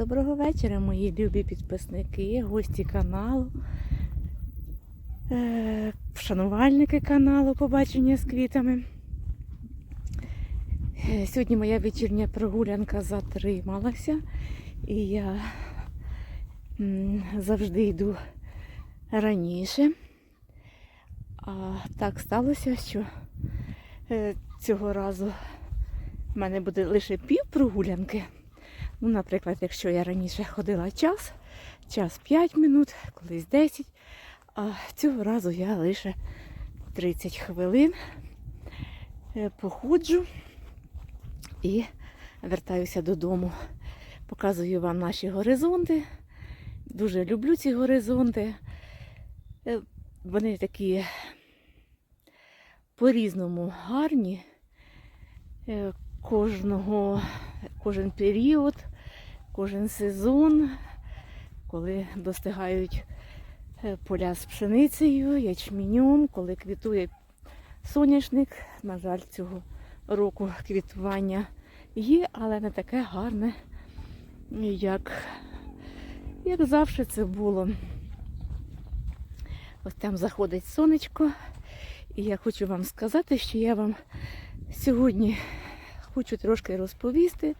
Доброго вечора, мої любі підписники, гості каналу, е, шанувальники каналу Побачення з квітами. Е, Сьогодні моя вечірня прогулянка затрималася, і я завжди йду раніше. А так сталося, що е, цього разу в мене буде лише пів прогулянки. Ну, наприклад, якщо я раніше ходила час, час 5 минут, колись 10, а цього разу я лише 30 хвилин е, походжу і вертаюся додому. Показую вам наші горизонти. Дуже люблю ці горизонти. Е, Вони такі по-різному гарні. Е, Кожного, кожен період, кожен сезон, коли достигають е, поля з пшеницею, ячменем, коли квітує соняшник. На жаль, цього року квітування є, але не таке гарне, як, як завжди це було. Ось там заходить сонечко. І я хочу вам сказати, що я вам сьогодні хочу трошки розповісти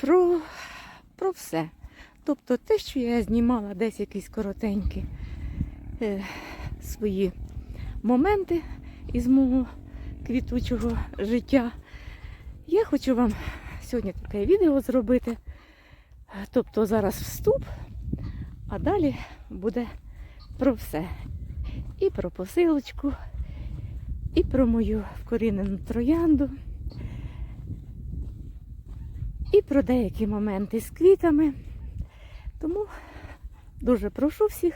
про, про все. Тобто те, що я знімала десь якісь коротенькі е, свої моменти із мого квітучого життя. Я хочу вам сьогодні таке відео зробити. Тобто зараз вступ, а далі буде про все. І про посилочку, і про мою вкорінену троянду, і про деякі моменти з квітами. Тому дуже прошу всіх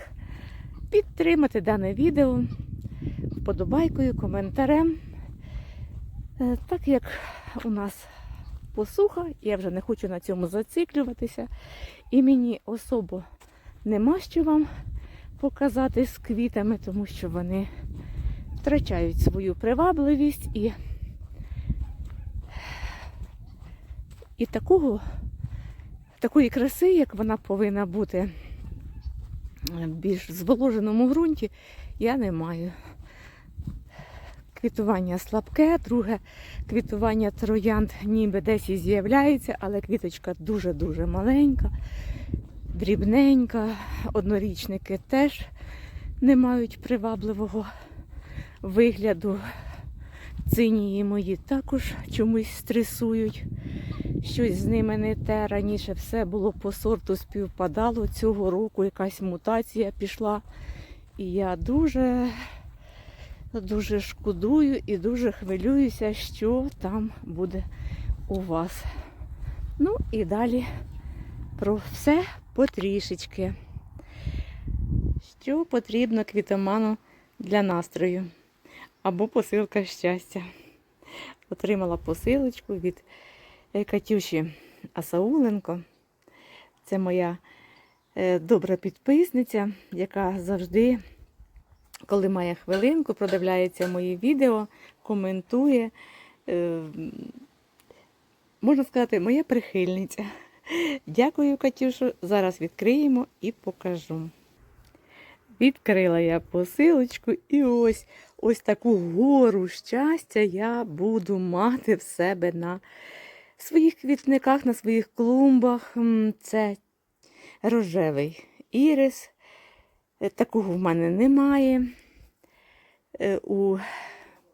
підтримати дане відео вподобайкою, коментарем. Е, Так як у нас посуха, я вже не хочу на цьому зациклюватися, і мені особо нема що вам показати з квітами, тому що вони втрачають свою привабливість і, і такого, такої краси, як вона повинна бути в більш зволоженому ґрунті, я не маю. Квітування слабке, друге квітування троянд ніби десь і з'являється, але квіточка дуже-дуже маленька дрібненька, однорічники теж не мають привабливого вигляду. Цинії мої також чомусь стресують. Щось з ними не те. Раніше все було по сорту співпадало. Цього року якась мутація пішла. І я дуже, дуже шкодую і дуже хвилююся, що там буде у вас. Ну і далі про все потрішечки. Що потрібно квітоману для настрою? Або посилка щастя. Отримала посилочку від е, Катюші Асауленко. Це моя е, добра підписниця, яка завжди, коли має хвилинку, продивляється мої відео, коментує. Е, Можна сказати, моя прихильниця. Дякую, Катюшу. Зараз відкриємо і покажу. Відкрила я посилочку і ось ось таку гору щастя я буду мати в себе на своїх квітниках, на своїх клумбах. Це рожевий ірис. Е, Такого в мене немає. Е, У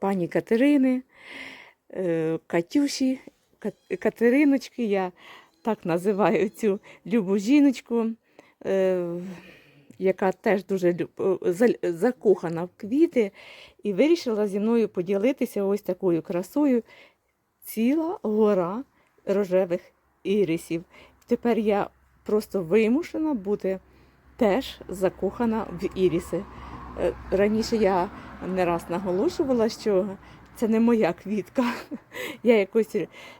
пані Катерини, е, Катюші, Катериночки. Я так називаю цю любу жіночку, яка теж дуже е, за- закохана в квіти, і вирішила зі мною поділитися ось такою красою. Ціла гора рожевих ірисів. Тепер я просто вимушена бути теж закохана в іріси. Е, Раніше я не раз наголошувала, що це не моя квітка. Я якось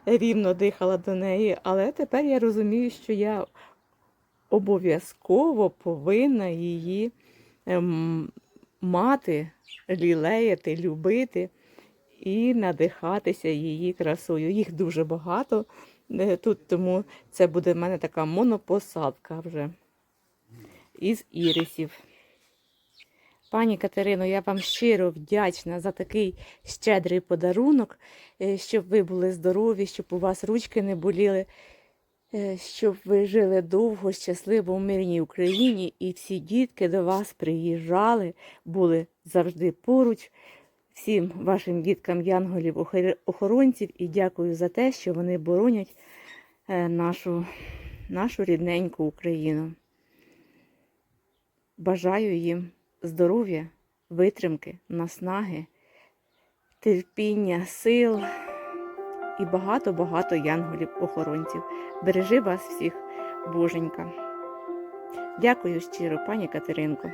рівно дихала до неї, але тепер я розумію, що я обов'язково повинна її ем, мати, лілеяти, любити і надихатися її красою. Їх дуже багато Е, Тут тому це буде в мене така монопосадка вже із ірисів. Пані Катерино, я вам щиро вдячна за такий щедрий подарунок, е, щоб ви були здорові, щоб у вас ручки не боліли, щоб ви жили довго, щасливо в мирній Україні, і всі дітки до вас приїжджали, були завжди поруч. Всім вашим діткам янголів охор- охоронців і дякую за те, що вони боронять е, нашу, нашу рідненьку Україну. Бажаю їм здоров'я, витримки, наснаги, терпіння, сил і багато-багато янголів-охоронців. Бережи вас всіх, Боженька. Дякую щиро, пані Катеринко.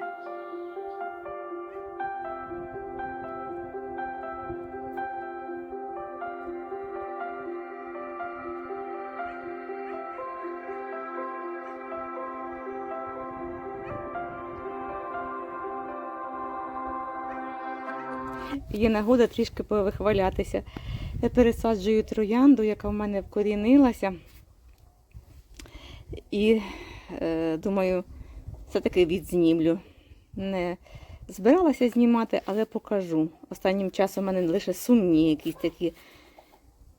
Є нагода трішки повихвалятися. Я пересаджую троянду, яка в мене вкорінилася. І е, думаю, все-таки відзнімлю. Не збиралася знімати, але покажу. Останнім часом у мене лише сумні якісь такі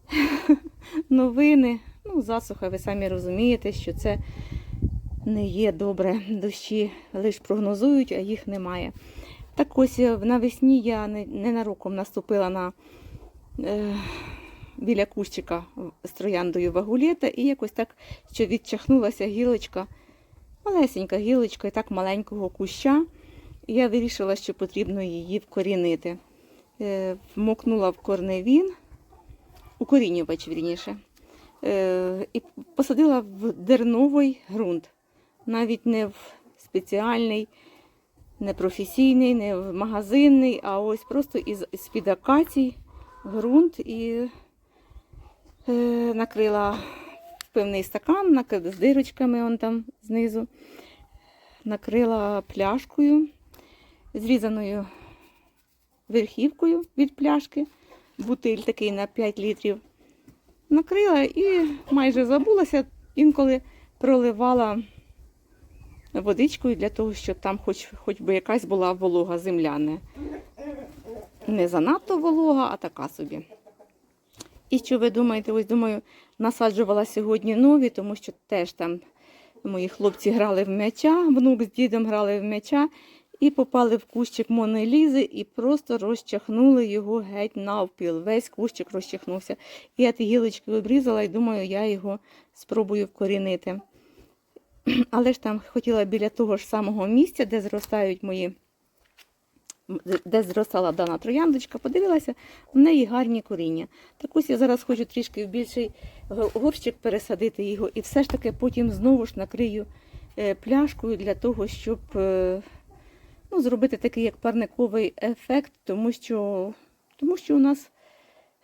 новини. Ну, засуха, ви самі розумієте, що це не є добре. Дощі лише прогнозують, а їх немає. Так ось е, навесні я не- ненароком наступила на біля кущика з трояндою вагулета і якось так, що відчахнулася гілочка, малесенька гілочка і так маленького куща. І я вирішила, що потрібно її вкорінити. Е, вмокнула в корневін, укорінювач, вірніше, е, і посадила в дерновий ґрунт, навіть не в спеціальний не професійний, не магазинний, а ось просто із з-під акацій ґрунт і е, накрила певний стакан, накрила з дирочками он там знизу, накрила пляшкою, зрізаною верхівкою від пляшки, бутиль такий на 5 літрів. Накрила і майже забулася, інколи проливала водичкою для того, щоб там хоч, хоч би якась була волога земля. Не, не занадто волога, а така собі. І що ви думаєте? Ось думаю, насаджувала сьогодні нові, тому що теж там мої хлопці грали в м'яча, внук з дідом грали в м'яча і попали в кущик монолізи і просто розчахнули його геть навпіл. Весь кущик розчахнувся. Я ті гілочки обрізала і думаю, я його спробую вкорінити. Але ж там хотіла біля того ж самого місця, де зростають мої, де зростала дана трояндочка, подивилася, в неї гарні коріння. Так ось я зараз хочу трішки в більший горщик пересадити його, і все ж таки потім знову ж накрию е, пляшкою для того, щоб е, ну, зробити такий як парниковий ефект, тому що, тому що у нас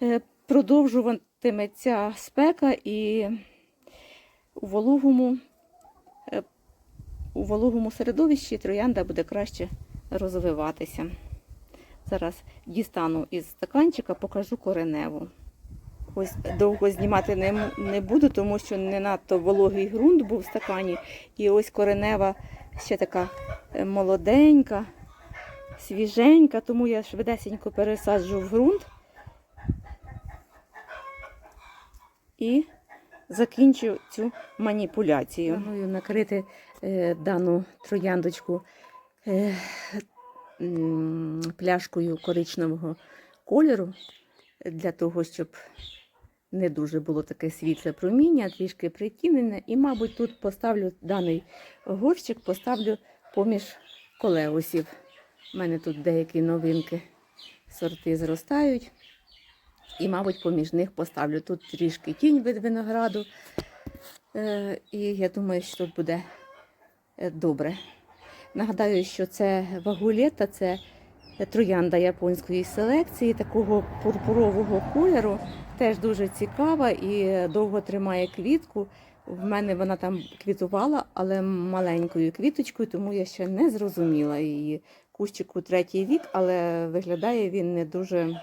е, продовжуватиметься спека і у вологому у вологому середовищі троянда буде краще розвиватися. Зараз дістану із стаканчика, покажу кореневу. Ось довго знімати не, не буду, тому що не надто вологий ґрунт був в стакані. І ось коренева ще така е, молоденька, свіженька, тому я швидесенько пересаджу в ґрунт і закінчу цю маніпуляцію. Планую накрити е, дану трояндочку пляшкою коричневого кольору для того, щоб не дуже було таке світле проміння, трішки притінене. І, мабуть, тут поставлю даний горщик, поставлю поміж колеусів. У мене тут деякі новинки сорти зростають. І, мабуть, поміж них поставлю тут трішки тінь від винограду. Е, і я думаю, що тут буде е, добре. Нагадаю, що це вагулета, це троянда японської селекції, такого пурпурового кольору. Теж дуже цікава і довго тримає квітку. В мене вона там квітувала, але маленькою квіточкою, тому я ще не зрозуміла її. Кущику третій вік, але виглядає він не дуже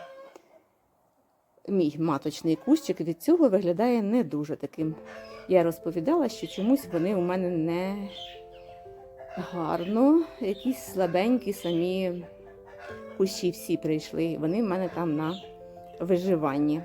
мій маточний кущик від цього виглядає не дуже таким. Я розповідала, що чомусь вони у мене не гарно, якісь слабенькі самі кущі всі прийшли. Вони в мене там на виживанні.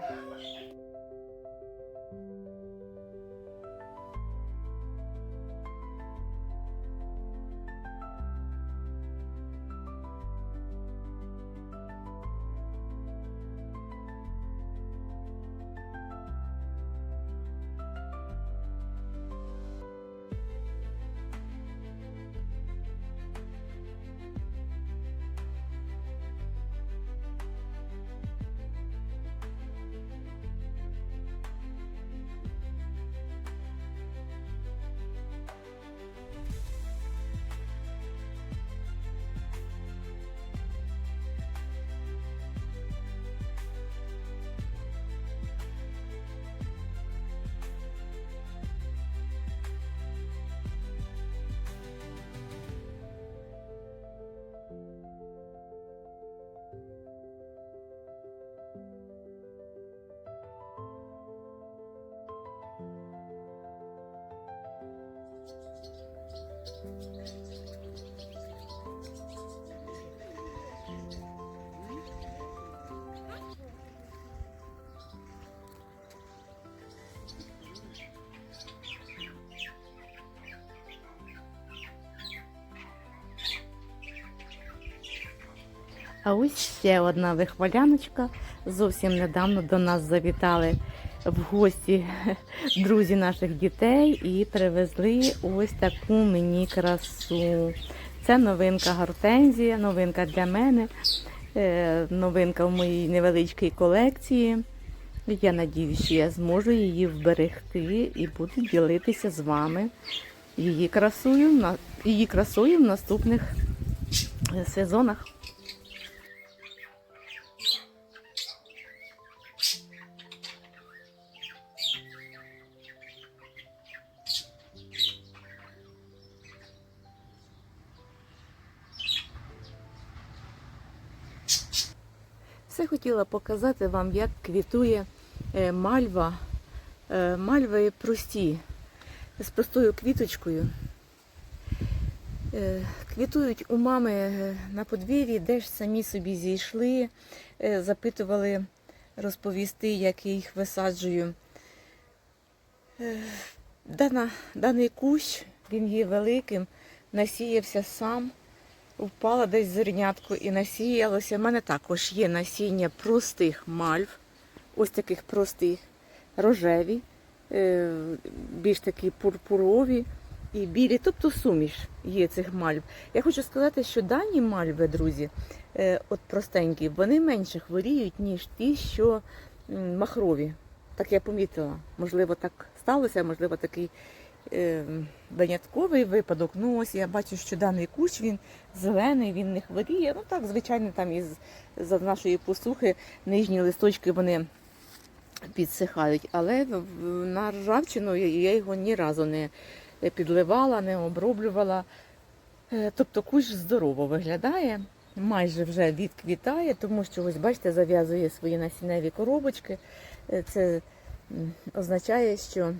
А ось ще одна вихваляночка. Зовсім недавно до нас завітали в гості друзі наших дітей і привезли ось таку мені красу. Це новинка гортензія, новинка для мене, е, новинка в моїй невеличкій колекції. Я надію, що я зможу її вберегти і буду ділитися з вами її красою, її красою в наступних е, сезонах. Все хотіла показати вам, як квітує е, мальва. Е, Мальви прості, з простою квіточкою. Е, Квітують у мами на подвір'ї, де ж самі собі зійшли, запитували розповісти, як я їх висаджую. Дана, даний кущ, він є великим, насіявся сам впала десь зернятко і насіялося. У мене також є насіння простих мальв, ось таких простих, рожеві, е, більш такі пурпурові і білі, тобто суміш є цих мальв. Я хочу сказати, що дані мальви, друзі, е, от простенькі, вони менше хворіють, ніж ті, що махрові. Так я помітила. Можливо, так сталося, можливо, такий винятковий випадок. Ну ось я бачу, що даний кущ він зелений, він не хворіє. Ну так, звичайно, там із за нашої посухи нижні листочки вони підсихають. Але на ржавчину я- його ні разу не підливала, не оброблювала. Е, Тобто кущ здорово виглядає, майже вже відквітає, тому що ось бачите, зав'язує свої насінневі коробочки. Е, Це означає, що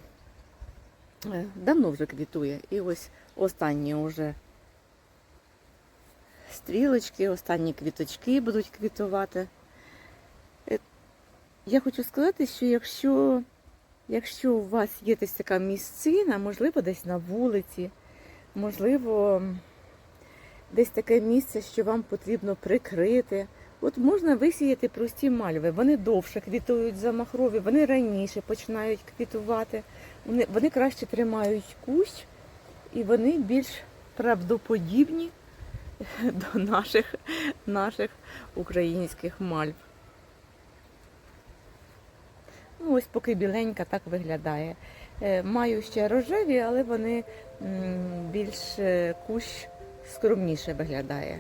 давно вже квітує. І ось останні вже стрілочки, останні квіточки будуть квітувати. Е, Я хочу сказати, що якщо, якщо у вас є десь така місцина, можливо, десь на вулиці, можливо, десь таке місце, що вам потрібно прикрити. От можна висіяти прості мальви. Вони довше квітують за махрові, вони раніше починають квітувати. Вони, вони краще тримають кущ і вони більш правдоподібні до наших, наших українських мальв. Ну, ось поки біленька так виглядає. Е, Маю ще рожеві, але вони більш е, кущ скромніше виглядає.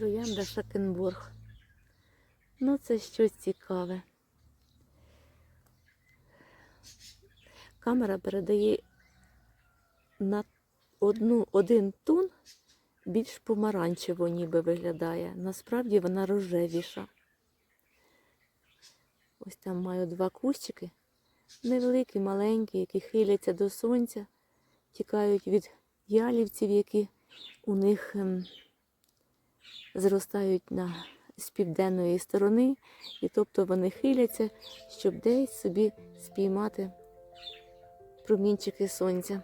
Троянда Шакенбург. Ну, це щось цікаве. Камера передає на одну, один тон більш помаранчево ніби виглядає. Насправді вона рожевіша. Ось там маю два кущики. Невеликі, маленькі, які хиляться до сонця, тікають від ялівців, які у них ем, зростають на, з південної сторони, і тобто вони хиляться, щоб десь собі спіймати промінчики сонця.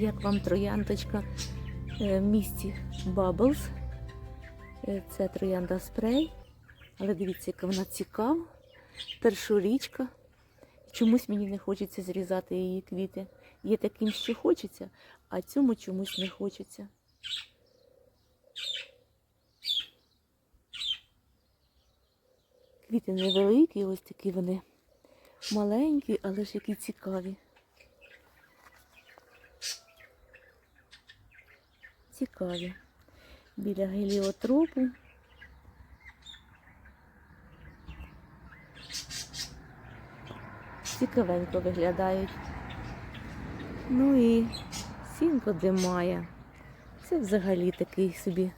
Як вам трояндочка е, в місті Bubbles. Е, Це троянда спрей. Але дивіться, яка вона цікава. Першорічка. Чомусь мені не хочеться зрізати її квіти. Є таким, що хочеться, а цьому чомусь не хочеться. Квіти невеликі, ось такі вони маленькі, але ж які цікаві. Цікаві. Біля геліотропу. Цікавенько виглядають. Ну і сінко димає. Це взагалі такий собі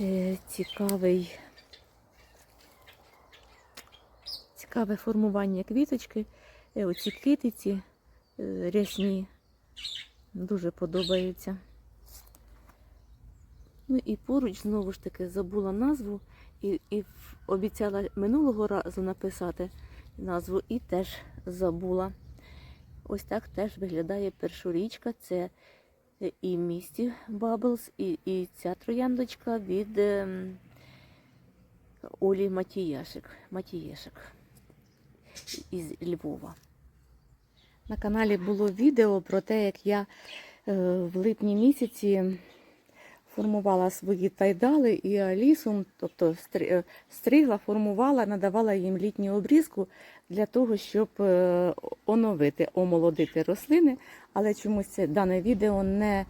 е, цікавий, цікаве формування квіточки. Е, оці китиці е, рясні дуже подобаються. Ну і поруч знову ж таки забула назву і, і обіцяла минулого разу написати назву і теж забула. Ось так теж виглядає першорічка. Це е, і місті Bubbles, і, і ця трояндочка від ем, Олі Матіяшик, Матієшик із Львова. На каналі було відео про те, як я е, в липні місяці формувала свої тайдали і алісум, тобто е, стригла, формувала, надавала їм літню обрізку для того, щоб е, оновити, омолодити рослини. Але чомусь дане відео не,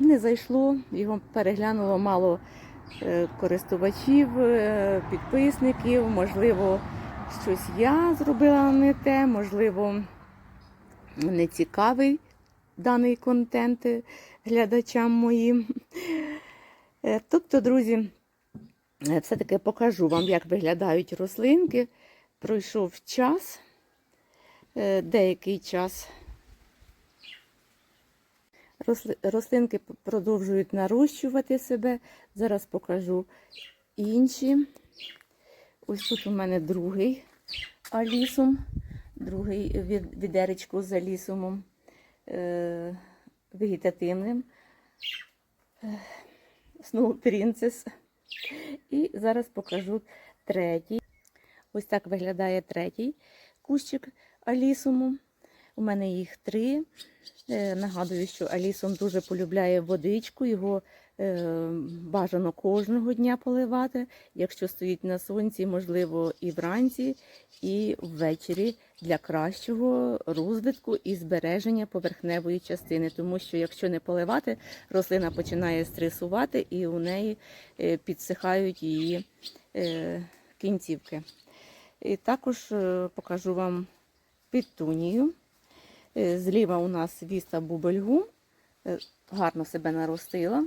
не зайшло, його переглянуло мало користувачів, підписників, можливо, щось я зробила не те, можливо, не цікавий даний контент е, глядачам моїм. Е, Тобто, друзі, е, все-таки покажу вам, як виглядають рослинки. Пройшов час, деякий час. Рослинки продовжують нарощувати себе. Зараз покажу інші. Ось тут у мене другий алісум, другий від- відеречко з алісумом е, вегетативним. Е, Snow Princess. І зараз покажу третій. Ось так виглядає третій кущик алісуму. У мене їх три. Е, Нагадую, що алісум дуже полюбляє водичку, його е, бажано кожного дня поливати. Якщо стоїть на сонці, можливо, і вранці, і ввечері для кращого розвитку і збереження поверхневої частини. Тому що якщо не поливати, рослина починає стресувати і у неї е, підсихають її е, кінцівки. І також е, покажу вам петунію. Е, Зліва у нас віста бубельгум, Е, гарно себе наростила.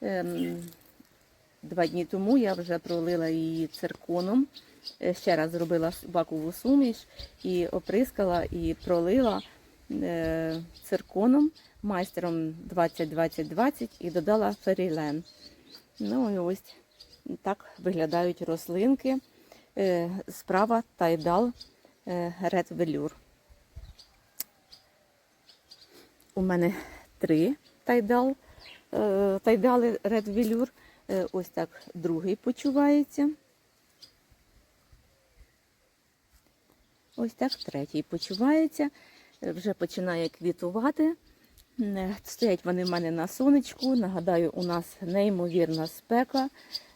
Ем, Два дні тому я вже пролила її цирконом. Е, Ще раз зробила бакову суміш і оприскала і пролила е, цирконом майстером 20-20-20 і додала ферілен. Ну і ось так виглядають рослинки. Е, Справа тайдал Red Velour. У мене три тайдал, тайдали Red Velour. Е, Ось так другий почувається. Ось так третій почувається. Е, Вже починає квітувати. Е, Стоять вони в мене на сонечку. Нагадаю, у нас неймовірна спека,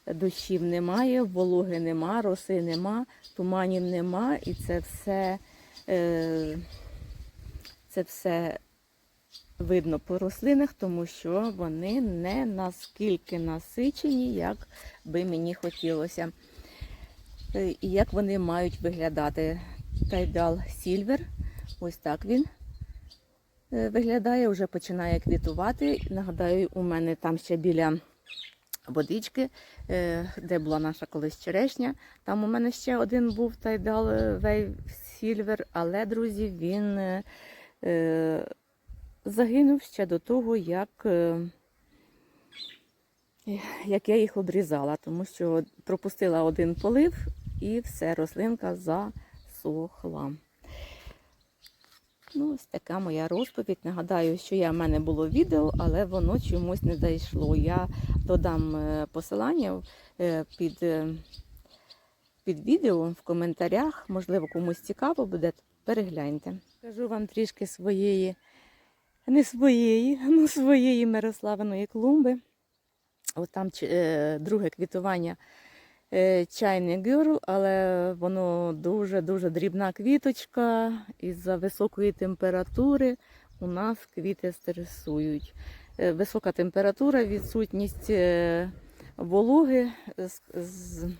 дощів немає, вологи нема, роси нема, туманів нема. І це все, е, це все видно по рослинах, тому що вони не наскільки насичені, як би мені хотілося. Е, І як вони мають виглядати. Тайдал Сільвер, ось так він е, виглядає, вже починає квітувати. Нагадаю, у мене там ще біля водички, е, де була наша колись черешня. Там у мене ще один був Тайдал Вейв Сільвер, але, друзі, він загинув ще до того, як, е, як я їх обрізала, тому що пропустила один полив і все, рослинка засохла. Ну, ось така моя розповідь. Нагадаю, що я в мене було відео, але воно чомусь не зайшло. Я додам е, посилання е, під, під відео в коментарях. Можливо, комусь цікаво буде. Перегляньте. Кажу вам трішки своєї, не своєї, ну своєї Мирославиної клумби. Ось там е, друге квітування е, чайний гюрл, але воно дуже-дуже дрібна квіточка. Із-за високої температури у нас квіти стресують. Е, Висока температура, відсутність е, вологи з- з-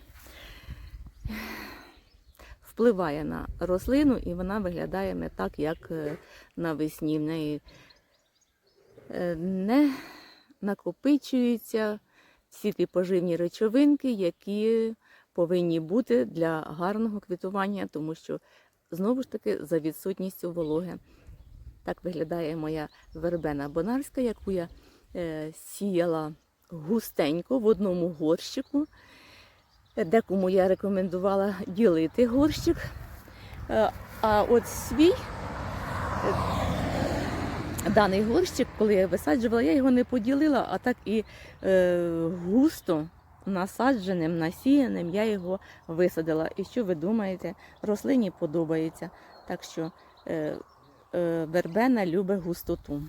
впливає на рослину і вона виглядає не так, як е, навесні. В неї не накопичуються всі ті поживні речовинки, які повинні бути для гарного квітування, тому що знову ж таки за відсутністю вологи. Так виглядає моя вербена бонарська, яку я е, сіяла густенько в одному горщику. Декому я рекомендувала ділити горщик. Е, А от свій е, даний горщик, коли я висаджувала, я його не поділила, а так і е, густо насадженим, насіяним я його висадила. І що ви думаєте? Рослині подобається. Так що е, е, вербена любить густоту.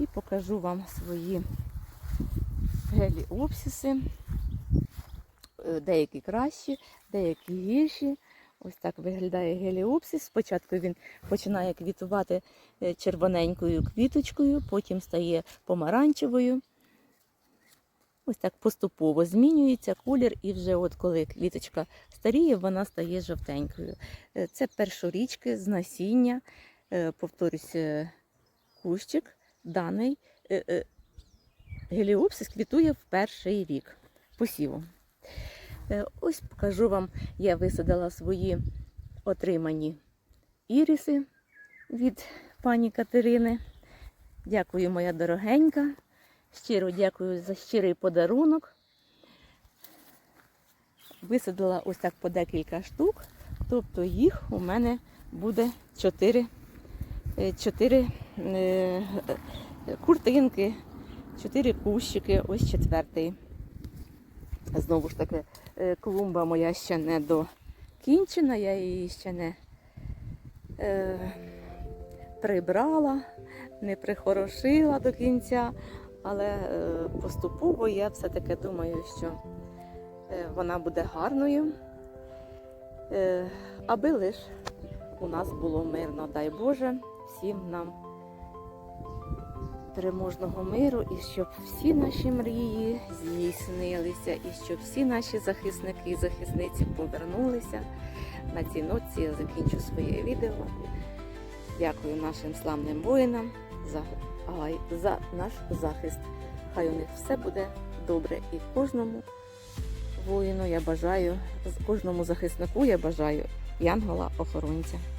І покажу вам свої геліопсиси. Е, Деякі кращі, деякі гірші. Ось так виглядає геліопсис. Спочатку він починає квітувати е, червоненькою квіточкою, потім стає помаранчевою. Ось так поступово змінюється колір, і вже от коли квіточка старіє, вона стає жовтенькою. Е, Це першорічки з насіння. Е, Повторюсь, кущик даний геліопсис квітує в перший рік посіву. Е, Ось покажу вам, я висадила свої отримані іріси від пані Катерини. Дякую, моя дорогенька. Щиро дякую за щирий подарунок. Висадила ось так по декілька штук, тобто їх у мене буде 4, 4 куртинки, 4 кущики, ось четвертий. Знову ж таки, е, клумба моя ще не докінчена, я її ще не е, прибрала, не прихорошила до кінця, але е, поступово я все-таки думаю, що е, вона буде гарною, е, аби лиш у нас було мирно, дай Боже, всім нам переможного миру і щоб всі наші мрії здійснилися, і щоб всі наші захисники і захисниці повернулися. На цій ноці я закінчу своє відео. Дякую нашим славним воїнам за, за наш захист. Хай у них все буде добре. І кожному воїну я бажаю, кожному захиснику я бажаю янгола-охоронця.